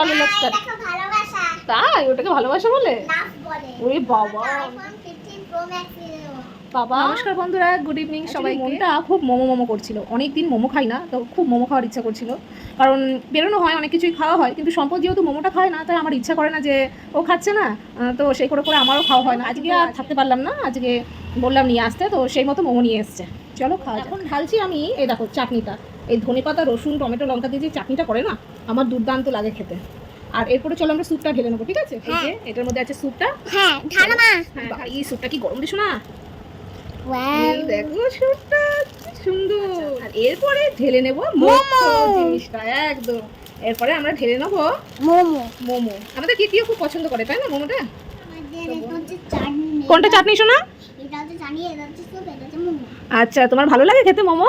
ভালো লাগছে। তাই ওটাকে ভালোবাসা বলে? ওরে বাবা। আইফোন 15 প্রো ম্যাক্স বাবা। নমস্কার বন্ধুরা গুড ইভিনিং সবাই মনটা খুব মোমো মোমো করছিল। অনেক দিন মোমো খাই না তো খুব মোমো খাওয়ার ইচ্ছা করছিল। কারণ বেরোনো হয় অনেক কিছুই খাওয়া হয় কিন্তু সম্পদ যেহেতু মোমোটা খায় না তাই আমার ইচ্ছা করে না যে ও খাচ্ছে না তো সেই করে করে আমারও খাওয়া হয় না। আজকে আর থাকতে পারলাম না আজকে বললাম নিয়ে আসতে তো সেই মতো মোমো নিয়ে এসছে। চলো খাওয়া এখন ঢালছি আমি এই দেখো চাটনিটা। এই ধনেপাতা রসুন টমেটো লঙ্কা দিয়ে যে চাটনিটা করে না আমার দুর্দান্ত লাগে খেতে। আর এরপরে চলো আমরা স্যুপটা ঢেলে নেব ঠিক আছে? এই যে এটার মধ্যে আছে স্যুপটা। হ্যাঁ ঢালো মা হ্যাঁ এই স্যুপটা কি গরম দিস না? দেখো সুটটা সুন্দর। আর এরপরে ঢেলে নেব মোমো। জিনিসটা একদম। এরপরে আমরা ঢেলে নেব মোমো। মোমো। আমাদের কি কেউ খুব পছন্দ করে তাই না মোমোটা? কোনটা চাটনি শোনা? আচ্ছা তোমার ভালো লাগে খেতে মোমো?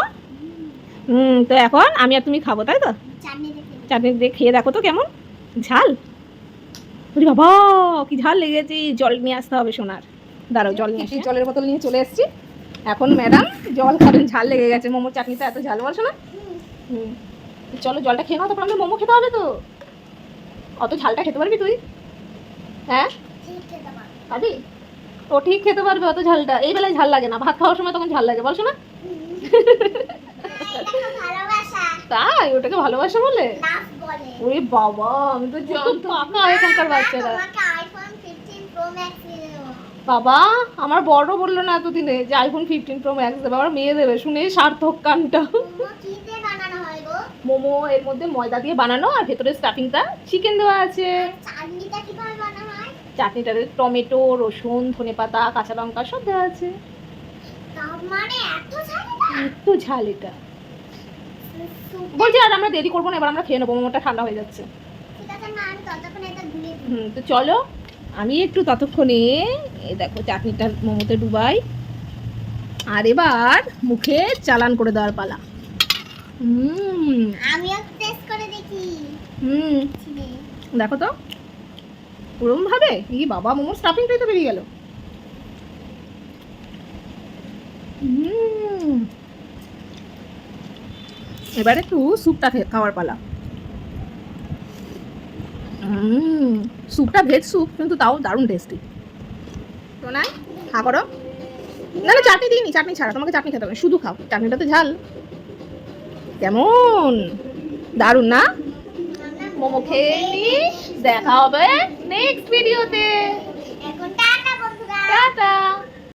হুম তো এখন আমি আর তুমি খাব তাই তো? চাটনি দিয়ে খেয়ে দেখো তো কেমন। ঝাল? ওরে বাবা কি ঝাল লেগেছে জল নিয়ে আসতে হবে সোনার। দাঁড়াও জল নিয়ে জলের বোতল নিয়ে চলে এসেছি। এখন ম্যাডাম জল খাবেন ঝাল লেগে গেছে। মোমো চাটনিটা এত ঝাল বলছো না? হুম। চলো জলটা খেয়ে নাও তারপর আমাদের মোমো খেতে হবে তো। অত ঝালটা খেতে পারবি তুই? হ্যাঁ? খাবি? ও ঠিক খেতে পারবে অত ঝালটা। এই বেলায় ঝাল লাগে না। ভাত খাওয়ার সময় তখন ঝাল লাগে বলছো না? তাই? ওটাকে ভালোবাসা বলে? ওরে বাবা আমি তো জানতো পাকা এখনকার বাচ্চারা। তোমাকে আইফোন 15 প্রো ম্যাক্স বাবা আমার বড় বলল না এতদিনে যে আইফোন ফিফটিন প্রো ম্যাক্স দেবে? আমার মেয়ে দেবে শুনে সার্থক কানটা। মোমো এর মধ্যে ময়দা দিয়ে বানানো আর ভেতরে স্টাফিংটা চিকেন দেওয়া আছে। চাটনিটাতে টমেটো রসুন ধনেপাতা কাঁচা লঙ্কা সব দেওয়া আছে। মানে এত ঝাল এটা? একটু ঝাল এটা সুপ- বলছি আর আমরা দেরি করব না এবার আমরা খেয়ে নেব মোমোটা ঠান্ডা হয়ে যাচ্ছে। হুম তো চলো আমি একটু ততক্ষণে এই দেখো চাটনিটা মোমোতে ডুবাই। আর এবার মুখে চালান করে দেওয়ার পালা। হুম। আমিও টেস্ট করে দেখি। হুম। দেখো তো ওরম ভাবে বাবা মোমোর স্টাফিংটাই তো বেরিয়ে গেল হুম। এবার একটু স্যুপটা খে- খাওয়ার পালা। স্যুপটা ভেজ স্যুপ কিন্তু তাও দারুণ টেস্টি না হা করো। না না চাটনি দিইনি চাটনি ছাড়া তোমাকে চাটনি খেতে হবে। শুধু খাও চাটনিটা তো ঝাল। কেমন? দারুণ না? মোমো খেয়ে দেখা হবে নেক্সট ভিডিওতে টাটা।